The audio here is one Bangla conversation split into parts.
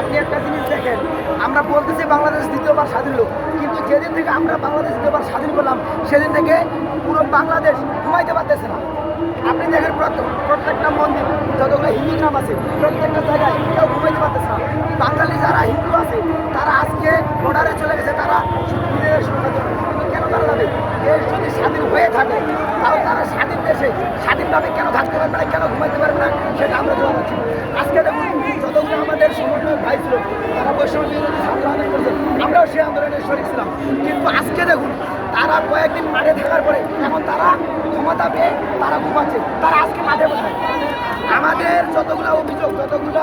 আপনি একটা জিনিস দেখেন, আমরা বলতেছি বাংলাদেশ দ্বিতীয়বার স্বাধীন হলো কিন্তু যেদিন থেকে আমরা বাংলাদেশ দ্বিতীয়বার স্বাধীন করলাম, সেদিন থেকে পুরো বাংলাদেশ ঘুমাইতে পারতেছে না। আপনি দেখেন প্রত্যেক- প্রত্যেকটা মন্দির, যতগুলো হিন্দু গ্রাম আছে, প্রত্যেকটা জায়গায় কেউ ঘুমাইতে পারতেছে না। বাঙালি যারা হিন্দু আছে, তারা আজকে বর্ডারে চলে গেছে, তারা কেন তারা যাবে দেশ যদি স্বাধীন হয়ে থাকে, তাহলে তারা স্বাধীন দেশে স্বাধীনভাবে কেন থাকতে পারবে না, কেন ঘুমাইতে পারবে না, সেটা আমরা জবাব দিচ্ছি আজকে দেখুন, যতগুলো আমাদের সমন্বয় ভাই ছিল, তারা বৈষম্য আন্দোলন আমরাও সেই আন্দোলনের শরীর ছিলাম। কিন্তু আজকে দেখুন, তারা কয়েকদিন মাঠে থাকার পরে এখন তারা ক্ষমতা পেয়ে তারা ঘুমাচ্ছে তারা আজকে মাঠে কোথায় আমাদের যতগুলো অভিযোগ, যতগুলো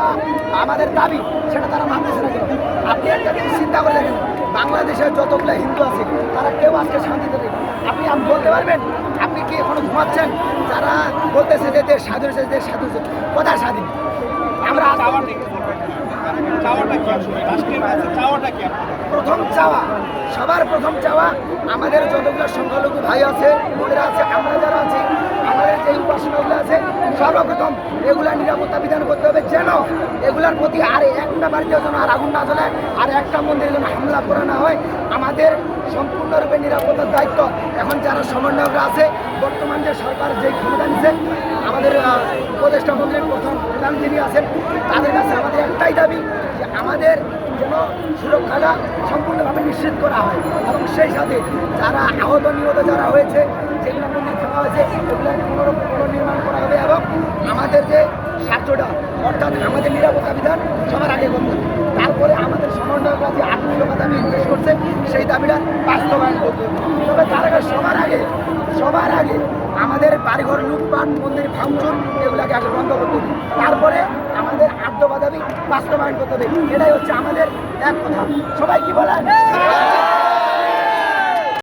আমাদের দাবি, সেটা তারা মানতেছে না আপনি একটা জিনিস চিন্তা করে দেখেন বাংলাদেশের যতগুলো হিন্দু আছে, তারা কেউ আজকে শান্তিতে নেই। আপনি আম বলতে পারবেন, আপনি কি এখনও ঘুমাচ্ছেন? যারা বলতেছে যে দেশ স্বাধীন হয়েছে, দেশ স্বাধীন হয়েছে কোথায় স্বাধীন। আমরা আজ- চাওয়াটা কি? আসলে? রাষ্ট্রের কাছে প্রথম চাওয়া, সবার প্রথম চাওয়া আমাদের যতগুলো সংখ্যালঘু ভাই আছে, বোনেরা আছে, আমরা যারা আছি, আমাদের যে উপাসনাগুলো আছে, সর্বপ্রথম এগুলা নিরাপত্তা বিধান করতে হবে। যেন এগুলার প্রতি আর একটা বাড়িতেও যেন আর আগুন না জ্বলে আর একটা মন্দিরে যেন হামলা করা না হয়। আমাদের সম্পূর্ণরূপে নিরাপত্তার দায়িত্ব। এখন যারা সমন্বয়করা আছে, বর্তমান যে সরকার যে ক্ষমতা নিচ্ছে আমাদের উপদেষ্টা মন্ত্রীর প্রথম প্রধান যিনি আছেন, তাদের কাছে আমাদের একটাই দাবি আমাদের যেন সুরক্ষাটা সম্পূর্ণভাবে নিশ্চিত করা হয়। এবং সেই সাথে যারা আহত, নিহত যারা হয়েছে, যেগুলো মন্দির থাকা হয়েছে এগুলো পুনর- পুনর্নির্মাণ করা হবে এবং আমাদের যে স্বার্থটা, অর্থাৎ আমাদের নিরাপত্তা বিধান সবার আগে করতে তারপরে আমাদের সমন্বয়করা যে কিলো দাবি নির্দেশ করছে, সেই দাবিটা বাস্তবায়ন করতে তবে তার আগে সবার আগে সবার আগে আমাদের বাড়িঘর, লুটপাট, মন্দির ভাঙচুর, এগুলাকে আগে বন্ধ করতে তারপরে আমাদের আদ্যবাদাবি বাস্তবায়ন করতে হবে এটাই হচ্ছে আমাদের